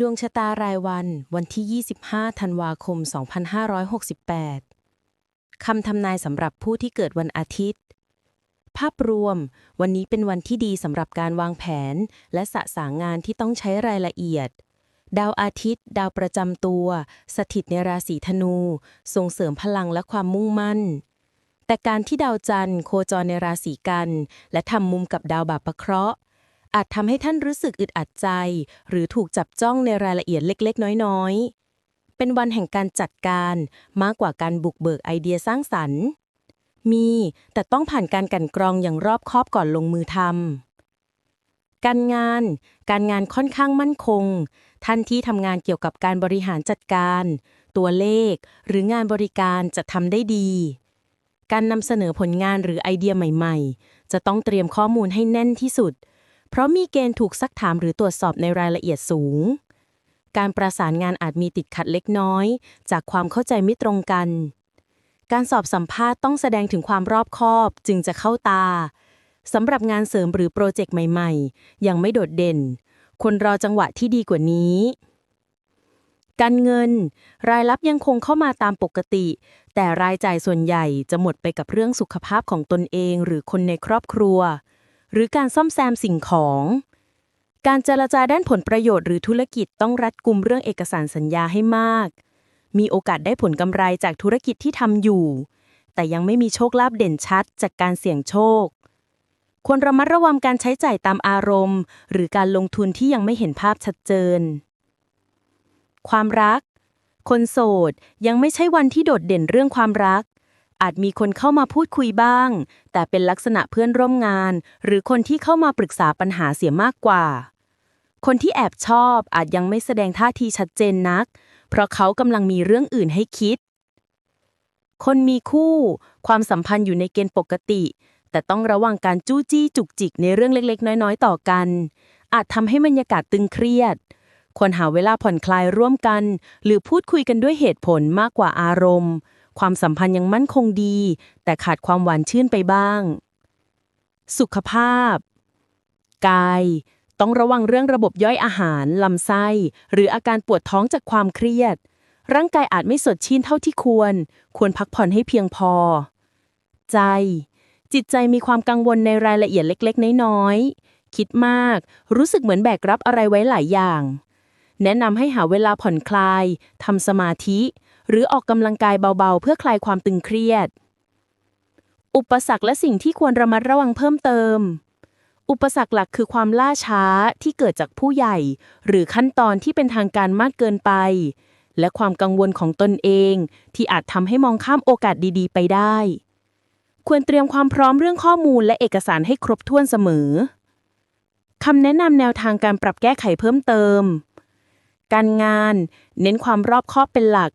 ดวงชะตารายวันวันที่ 25 ธันวาคม 2568 คำทำนายสำหรับผู้ที่เกิดวันอาทิตย์ ภาพรวม วันนี้เป็นวันที่ดีสำหรับการวางแผน และสะสางงานที่ต้องใช้รายละเอียด ดาวอาทิตย์ ดาวประจำตัว สถิตในราศีธนู ส่งเสริมพลังและความมุ่งมั่น แต่การที่ดาวจันทร์โคจรในราศีกัน และทำมุมกับดาวบาปะเคราะห์ อาจทำให้ท่านรู้สึกอึดอัดใจ หรือถูกจับจ้องในรายละเอียดเล็กๆ น้อยๆ เป็นวันแห่งการจัดการมากกว่าการบุกเบิกไอเดียสร้างสรรค์ มี แต่ต้องผ่านการกันกรองอย่างรอบคอบก่อนลงมือทำการงาน การงานค่อนข้างมั่นคง ท่านที่ทำงานเกี่ยวกับการบริหารจัดการ ตัวเลข หรืองานบริการจะทำได้ดีการนำเสนอผลงานหรือไอเดียใหม่ ๆ จะต้องเตรียมข้อมูลให้แน่นที่สุด เพราะมีเกณฑ์ถูกซักถามหรือตรวจสอบในรายละเอียดสูง การประสานงานอาจมีติดขัดเล็กน้อย จากความเข้าใจไม่ตรงกัน การสอบสัมภาษณ์ต้องแสดงถึงความรอบคอบจึงจะเข้าตาสำหรับงานเสริมหรือโปรเจกต์ใหม่ ๆ ยังไม่โดดเด่นควรรอจังหวะที่ดีกว่านี้ การเงิน รายรับยังคงเข้ามาตามปกติ แต่รายจ่ายส่วนใหญ่จะหมดไปกับเรื่องสุขภาพของตนเองหรือคนในครอบครัว หรือการซ่อมแซมสิ่งของ การเจรจาด้านผลประโยชน์หรือธุรกิจต้องรัดกุมเรื่องเอกสารสัญญาให้มาก มีโอกาสได้ผลกำไรจากธุรกิจที่ทำอยู่ แต่ยังไม่มีโชคลาภเด่นชัดจากการเสี่ยงโชค ควรระมัดระวังการใช้จ่ายตามอารมณ์ หรือการลงทุนที่ยังไม่เห็นภาพชัดเจน ความรัก คนโสดยังไม่ใช่วันที่โดดเด่นเรื่องความรัก อาจมีคนเข้ามาพูดคุยบ้าง แต่เป็นลักษณะเพื่อนร่วมงาน หรือคนที่เข้ามาปรึกษาปัญหาเสียมากกว่า คนที่แอบชอบอาจยังไม่แสดงท่าทีชัดเจนนัก เพราะเขากำลังมีเรื่องอื่นให้คิด คนมีคู่ ความสัมพันธ์อยู่ในเกณฑ์ปกติ แต่ต้องระวังการจู้จี้จุกจิกในเรื่องเล็กๆ น้อยๆ ต่อกัน อาจทำให้บรรยากาศตึงเครียดควรหาเวลาผ่อนคลายร่วมกัน หรือพูดคุยกันด้วยเหตุผลมากกว่าอารมณ์ ความสัมพันธ์ยังมั่นคงดี แต่ขาดความหวานชื่นไปบ้าง สุขภาพ กาย ต้องระวังเรื่องระบบย่อยอาหาร ลำไส้ หรืออาการปวดท้องจากความเครียด ร่างกายอาจไม่สดชื่นเท่าที่ควร ควรพักผ่อนให้เพียงพอ ใจ จิตใจมีความกังวลในรายละเอียดเล็ก ๆ น้อยๆคิดมาก รู้สึกเหมือนแบกรับอะไรไว้หลายอย่างแนะนำให้หาเวลาผ่อนคลาย ทำสมาธิ หรือออกกำลังกายเบาๆ เพื่อคลายความตึงเครียด อุปสรรคและสิ่งที่ควรระมัดระวังเพิ่มเติม อุปสรรคหลักคือความล่าช้าที่เกิดจากผู้ใหญ่ หรือขั้นตอนที่เป็นทางการมากเกินไป และความกังวลของตนเอง ที่อาจทำให้มองข้ามโอกาสดีๆ ไปได้ ควรเตรียมความพร้อมเรื่องข้อมูลและเอกสารให้ครบถ้วนเสมอคำแนะนำแนวทางการปรับแก้ไขเพิ่มเติม การงาน เน้นความรอบคอบเป็นหลัก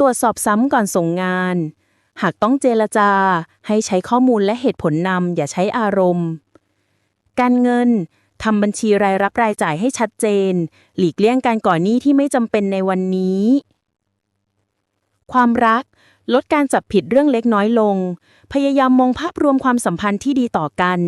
ตรวจสอบซ้ำก่อนส่งงาน หากต้องเจรจา ให้ใช้ข้อมูลและเหตุผลนำอย่าใช้อารมณ์ การเงินทำบัญชีรายรับรายจ่ายให้ชัดเจน หลีกเลี่ยงการก่อนหนี้ที่ไม่จำเป็นในวันนี้ ความรัก ลดการจับผิดเรื่องเล็กน้อยลง พยายามมองภาพรวมความสัมพันธ์ที่ดีต่อกัน